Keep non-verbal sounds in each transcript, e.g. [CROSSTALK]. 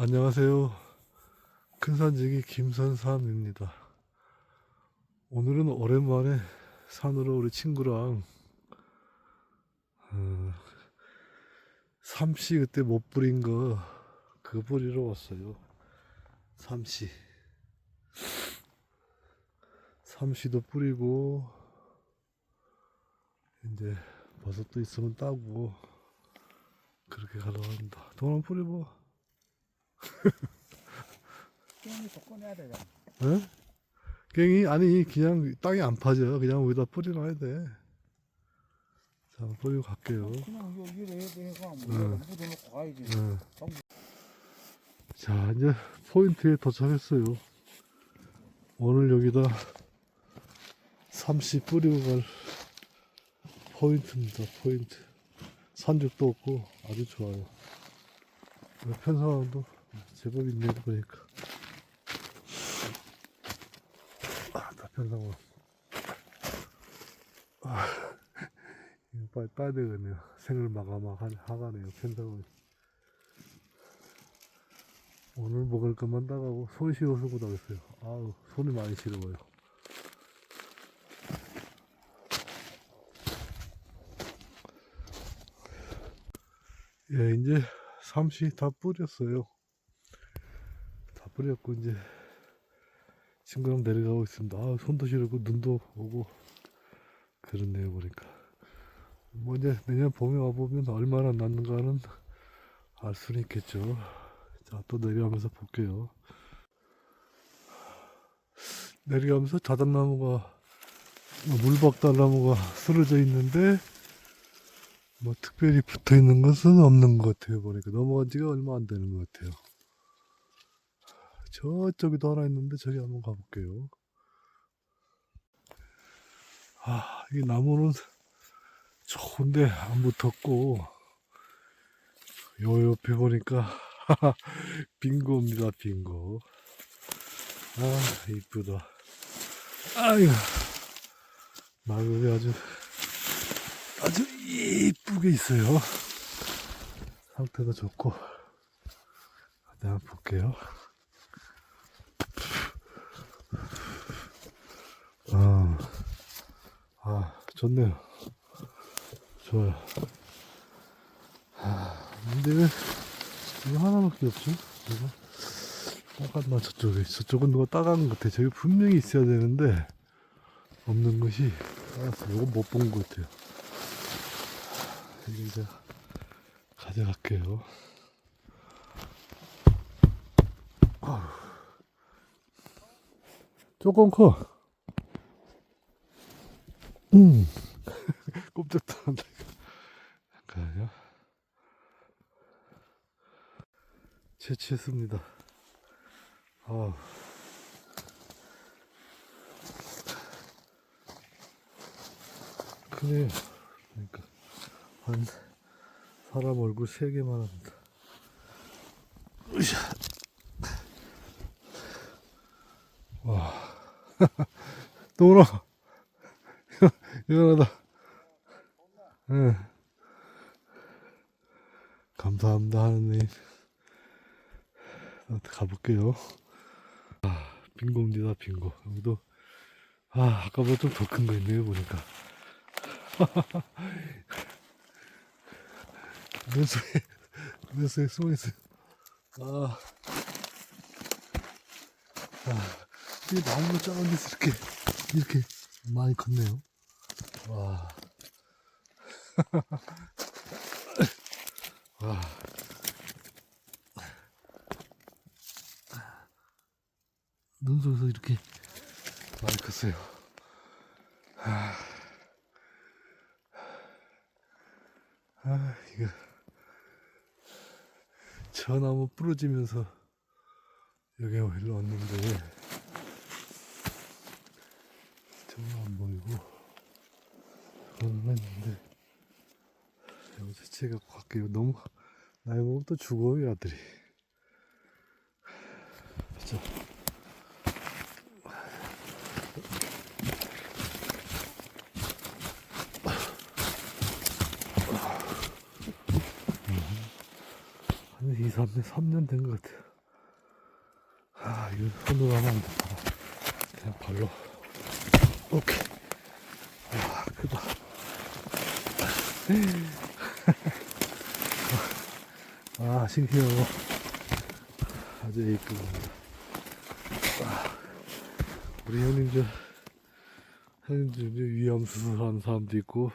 안녕하세요. 큰산지기 김선삼입니다. 오늘은 오랜만에 산으로 우리 친구랑 어, 삼시 그때 못 뿌린 거 그거 뿌리러 왔어요. 삼시. 삼시도 뿌리고 이제 버섯도 있으면 따고 그렇게 가려고 합니다. 동안 뿌리고 [LAUGHS] 게임이 또 꺼내야 되잖아. 에? 갱이 아니 그냥 땅에 안 파져 그냥 여기다 뿌려놔야 돼. 자 뿌리고 갈게요. 그냥 해도 해가 응. 뭐 묻어놓고 가야지. 예. 자 이제 포인트에 도착했어요. 오늘 여기다 삼시 뿌리고 갈 포인트입니다. 포인트. 산죽도 없고 아주 좋아요. 편성함도 제법 있네요 보니까. 아, 다 편성함. 아, 이거 빨리 따야 되겠네요. 생을 마감하, 하가네요, 편성함. 오늘 먹을 것만 따가고 손 시려서 못하겠어요. 아우, 손이 많이 시려워요. 예, 이제 삼시 다 뿌렸어요. 다 뿌렸고, 이제 친구랑 내려가고 있습니다. 아, 손도 시렵고, 눈도 오고, 그렇네요, 보니까. 뭐, 이제 내년 봄에 와보면 얼마나 났는가는 알 수는 있겠죠. 자, 또 내려가면서 볼게요. 내려가면서 자작나무가, 뭐 물박달나무가 쓰러져 있는데, 뭐 특별히 붙어 있는 것은 없는 것 같아요. 보니까 넘어간 지가 얼마 안 되는 것 같아요. 저쪽에도 하나 있는데 저기 한번 가볼게요. 아, 이 나무는 좋은데 안 붙었고, 요 옆에 보니까 [LAUGHS] 빙고입니다, 빙고. 아, 이쁘다. 아유, 마음이 아주, 아주 이쁘게 있어요. 상태도 좋고. 내가 한번 볼게요. 좋네요. 좋아요. 아, 근데 왜, 이거 하나밖에 없죠? 이거 따갔나 저쪽에 저쪽은 누가 따가는 것 같아 저기 분명히 있어야 되는데 없는 것이 따갔어 이거 못본 것 같아요 이거 이제 가져갈게요. 조금 커 음. 꼼짝도 안 한다 이거 잠깐만요 채취했습니다. 아. 크네요. 그러니까 한 사람 얼굴 세 개만 합니다. 와. [LAUGHS] 또 오나. [LAUGHS] 미안하다. 예. 감사합니다, 하느님. 가볼게요. 아, 빙고입니다, 빙고. 여기도, 아, 아까보다 좀 더 큰 거 있네요, 보니까. 눈 속에, 눈 속에 숨어 있어요. 아, 아, 이 나무가 작은 데서 이렇게, 이렇게 많이 컸네요. 와. [LAUGHS] 와. 눈 속에서 이렇게 많이 컸어요. 아, 아 이거 저 나무 부러지면서 여기 일로 왔는데 정말 안 보이고 그런 있는데 여기서 제가 갈게요. 너무 나이 먹으면 또 죽어요 아들이. 2, 3년, 3년 된 것 같아요. 이거 손으로 하면 안 돼. 그냥 발로. 오케이. [LAUGHS] 아, 크다. 아, 신기해요. 아주 A급입니다. 아, 우리 형님, 저, 형님 중 위암 수술하는 사람도 있고,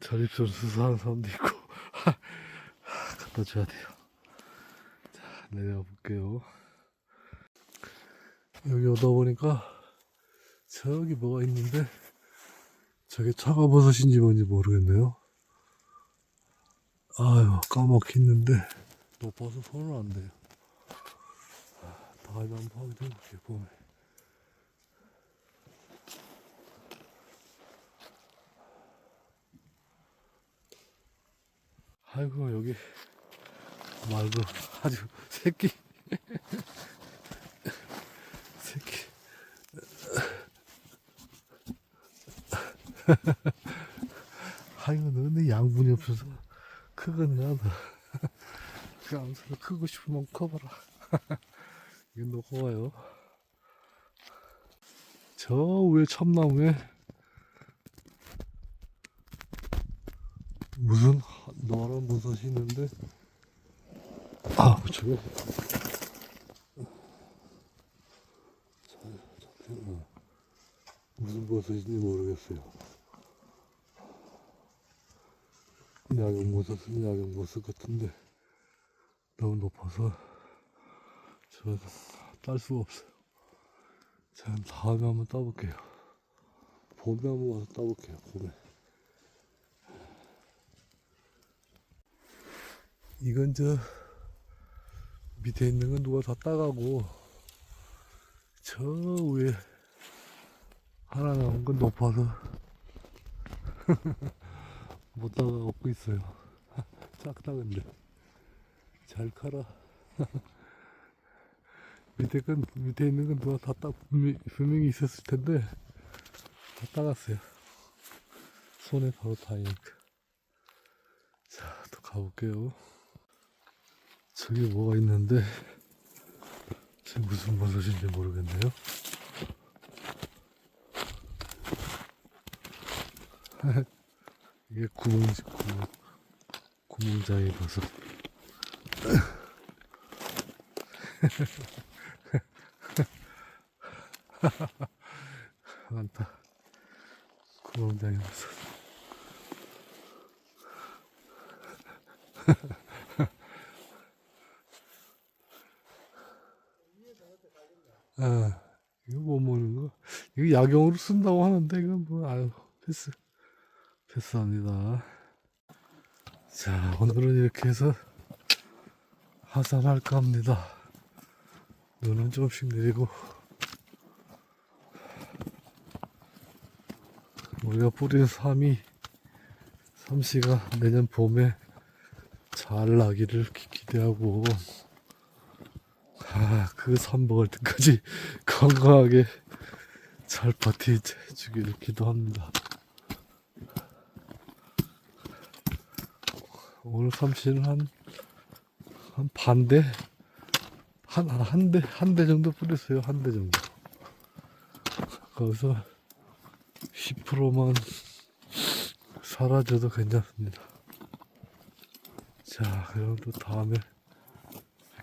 전립선 수술하는 사람도 있고, [LAUGHS] 갖다 줘야 돼요. 자, 내려가 볼게요. 여기 오다 보니까, 저기 뭐가 있는데, 저게 차가버섯인지 뭔지 모르겠네요. 아유, 까먹겠는데, 높아서 손을 안 대요. 아, 다음에 한번 확인해 볼게요, 봄에. 아이고, 여기 말도 아주 [LAUGHS] 새끼. [LAUGHS] 새끼. [LAUGHS] 아이고, 너네 양분이 없어서 크겠냐, 너. 그 암살을 크고 싶으면 커봐라. 이거 놓고 가요. 저 위에 참나무에 무슨 하- 노란 버섯이 있는데 아. 어. 무슨 버섯인지 모르겠어요. 야경버섯은 야경버섯 같은데 너무 높아서 저딸 수가 없어요. 자 다음에 한번 따볼게요. 봄에 한번 와서 따볼게요 봄에. 이건 저 밑에 있는 건 누가 다 따가고 저 위에 하나 남은 건 높아서 [LAUGHS] 못 따가 먹고 있어요. [LAUGHS] 작다 근데. 잘 커라. [LAUGHS] 밑에 건 밑에 있는 건 누가 다 따, 분명- 분명히 있었을 텐데 다 따갔어요. 손에 바로 닿으니까 자 또 가볼게요 저기 뭐가 있는데 저 무슨 버섯인지 모르겠네요. [LAUGHS] 이게 구멍 구멍 구멍장이 버섯. [LAUGHS] 많다. 구멍장이 버섯. [LAUGHS] 아, 이거 뭐 먹는 거? 이거 약용으로 쓴다고 하는데, 이건 뭐, 아유, 패스. 패스합니다. 자, 오늘은 이렇게 해서 하산할까 합니다. 눈은 조금씩 내리고, 우리가 뿌린 삼이, 삼씨가 내년 봄에 잘 나기를 기- 기대하고, 아, 그 삼먹을 때까지 [LAUGHS] 건강하게 잘 버티주기를 기도합니다. 오늘 삼시는 한, 한 반대? 한, 한 대, 한 대 정도 뿌렸어요. 한 대 정도. 거기서 10%만 사라져도 괜찮습니다. 자, 그럼 또 다음에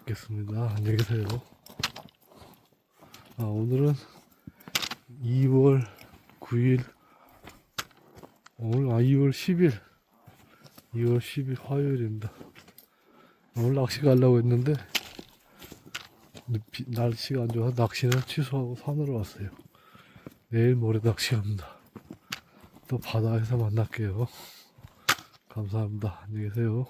뵙겠습니다. 안녕히 계세요. 아, 오늘은 2월 9일, 오늘, 아, 2월 10일, 2월 10일 화요일입니다. 오늘 낚시 가려고 했는데, 비- 날씨가 안 좋아서 낚시는 취소하고 산으로 왔어요. 내일 모레 낚시 갑니다. 또 바다에서 만날게요. 감사합니다. 안녕히 계세요.